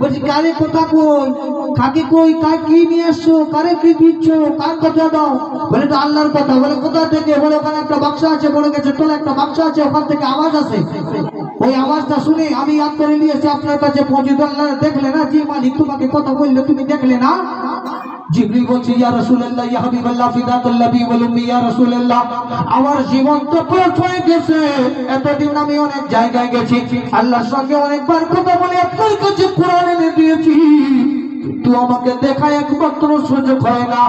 বলছি, কারে কোথা কই? কাকে কই? কার কি নিয়ে আসছো কারে কি দিচ্ছ? কার কথা দাও? বলে তো আল্লাহর কথা। বলে, কোথা থেকে? বলে, ওখানে একটা বাক্স আছে বলে গেছে তোলা একটা বাক্স আছে, ওখান থেকে আওয়াজ আসে। ওই আওয়াজটা শুনে আমি ইয়াদ করে নিয়েছি আপনার কাছে পৌঁছে দেখলে না যে মালিক, তোমাকে কথা বললে তুমি দেখলে না? জিবরিল বলছে ইয়া রাসূলুল্লাহ ইয়া হাবিবাল্লাহ ফিদাতুল্লাহি ওয়াল উম্মি ইয়া রাসূলুল্লাহ আমার জীবন তো পথ হয়ে গেছে। এতদিন আমি অনেক জায়গায় গেছি আল্লাহর সঙ্গে অনেকবার কথা বলে আপনার কাছে কোরআন এনে দিয়েছি। তুই আমাকে দেখায় একমাত্র সুযোগ হয় না।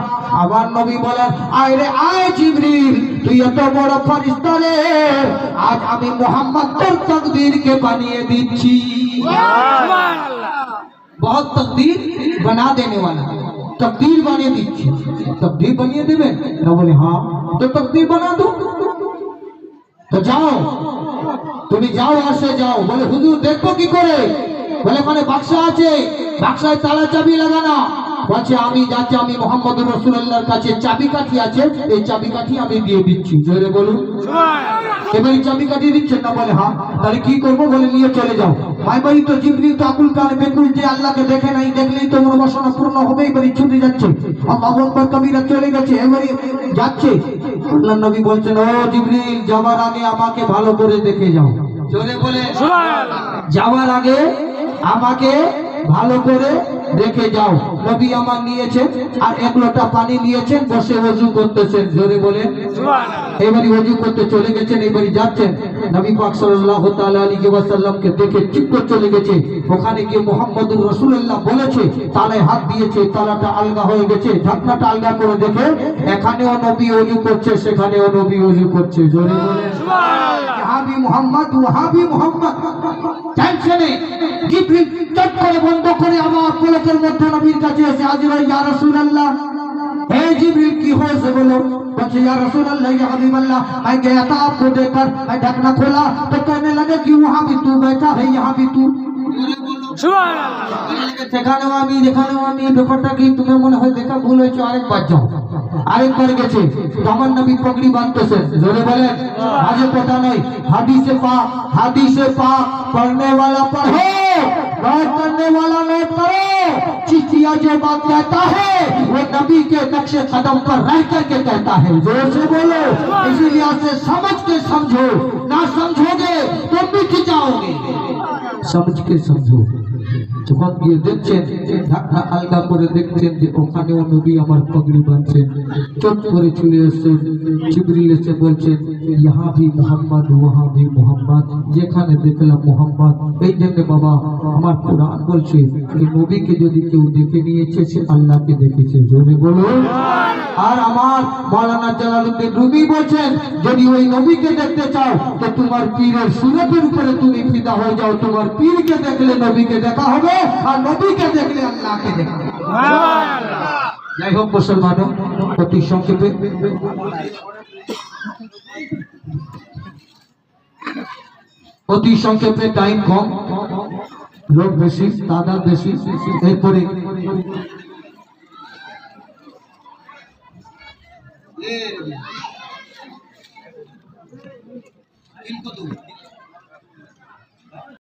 আমার নবী বলেন আয় রে আয় জিবরিল তুই এত বড় ফারিস্তা রে। আজ আমি মুহাম্মদ তোর তকদীরকে বানিয়ে দিচ্ছি। সুবহানাল্লাহ। বহুত তকদীর বানা দেনে ওয়ালা। তকদির বানিয়ে দিচ্ছি। তকদির বানিয়ে দেবে? না বলে হ্যাঁ তো তকদির বানা দু। তো যাও। তুমি যাও আসে যাও। বলে হুজুর দেখব কি করে? বলে মানে বাক্সা আছে। বাক্সায় তালা চাবি লাগানা। বলছে আমি যাচ্ছি আমি মোহাম্মদ রসুল্লাহর কাছে চাবি কাঠি আছে। এই চাবি কাঠি আমি দিয়ে দিচ্ছি। জোরে বলুন। এবার এই চাবি কাঠি দিচ্ছেন না বলে হ্যাঁ তাহলে কি করব? বলে নিয়ে চলে যাও। ভাই ভাই তো জিবরিল তো আকুল কান বেকুল যে আল্লাহকে দেখে নাই দেখলেই তো মন বাসনা পূর্ণ হবেই এবারে ছুটে যাচ্ছে। আল্লাহু আকবার কবিরা চলে গেছে এবারে যাচ্ছে। আল্লাহ নবী বলছেন ও জিবরিল যাওয়ার আগে আমাকে ভালো করে দেখে যাও। চলে বলে যাওয়ার আগে আমাকে ভালো করে দেখে যাও। নবী আমার নিয়েছেন আর এক লোটা পানি নিয়েছেন বসে ওযু করতেছেন। জোরে বলেন। এবারে ওযু করতে চলে গেছেন এবারে যাচ্ছেন। নবী পাক সাল্লাল্লাহু তাআলা আলাইহি ওয়াসাল্লামকে দেখে করে চলে গেছে। ওখানে গিয়ে মুহাম্মদুর রাসূলুল্লাহ বলেছে তালায় হাত দিয়েছে তালাটা আলগা হয়ে গেছে ঢাকনাটা আলগা করে দেখে এখানেও নবী ওযু করছে সেখানেও নবী ওযু করছে। জোরে বলেন। ওয়াহাবি মুহাম্মদ ওয়াহাবি মুহাম্মদ। টেনশনে জিবরিল চট করে বন্ধ করে আমার পলকের মধ্যে নবীর কাছে এসে হাজির হয় ইয়া রাসূলুল্লাহ हे जिब्रील की हो से बोलो बच्चे या रसूल अल्लाह या हबीब अल्लाह मैं गया था आपको देखकर मैं ढकना खोला तो कहने लगे कि वहां भी तू बैठा है यहाँ भी तू সেখানেও আমি এখানেও আমি ব্যাপারটা কি তুমি মনে হয় দেখা ভুল হয়েছে আরেকবার যাও আরেকবার গেছে তো আমার নবী পগড়ি বাঁধতেছে জোরে বলেন আজে কথা নয় হাদিসে পা হাদিসে পা पढ़ने वाला पढ़ो नोट करने वाला नोट करो चिचिया जो बात कहता है वो नबी के नक्शे कदम पर रह करके कहता है जोर से बोलो इसीलिए से समझ के समझो ना समझोगे तो मिट जाओगे समझ के समझो যখন গিয়ে দেখছেন ঢাকনা আলগা করে দেখছেন যে ওখানেও নবী আমার পগড়ি বাঁধছেন চট করে চলে এসছেন চিবরিল এসে বলছেন ইহা ভি মোহাম্মদ ওহা ভি মোহাম্মদ যেখানে দেখলাম মোহাম্মদ। এই জন্য বাবা আমার কোরআন বলছে যে নবীকে যদি কেউ দেখে নিয়েছে সে আল্লাহকে দেখেছে। জোরে বলো। আর আমার মাওলানা জালালউদ্দিন রুমি বলছেন যদি ওই নবীকে দেখতে চাও তো তোমার পীরের সুরতের উপরে তুমি ফিদা হয়ে যাও। তোমার পীরকে দেখলে নবীকে দেখা হবে আর নবীকে দেখলে আল্লাহকে দেখা হবে। যাই হোক মুসলমান অতি সংক্ষেপে। অতি সংক্ষেপে টাইম কম। লোক বেশি দাদা বেশি। এরপরে কিন্তু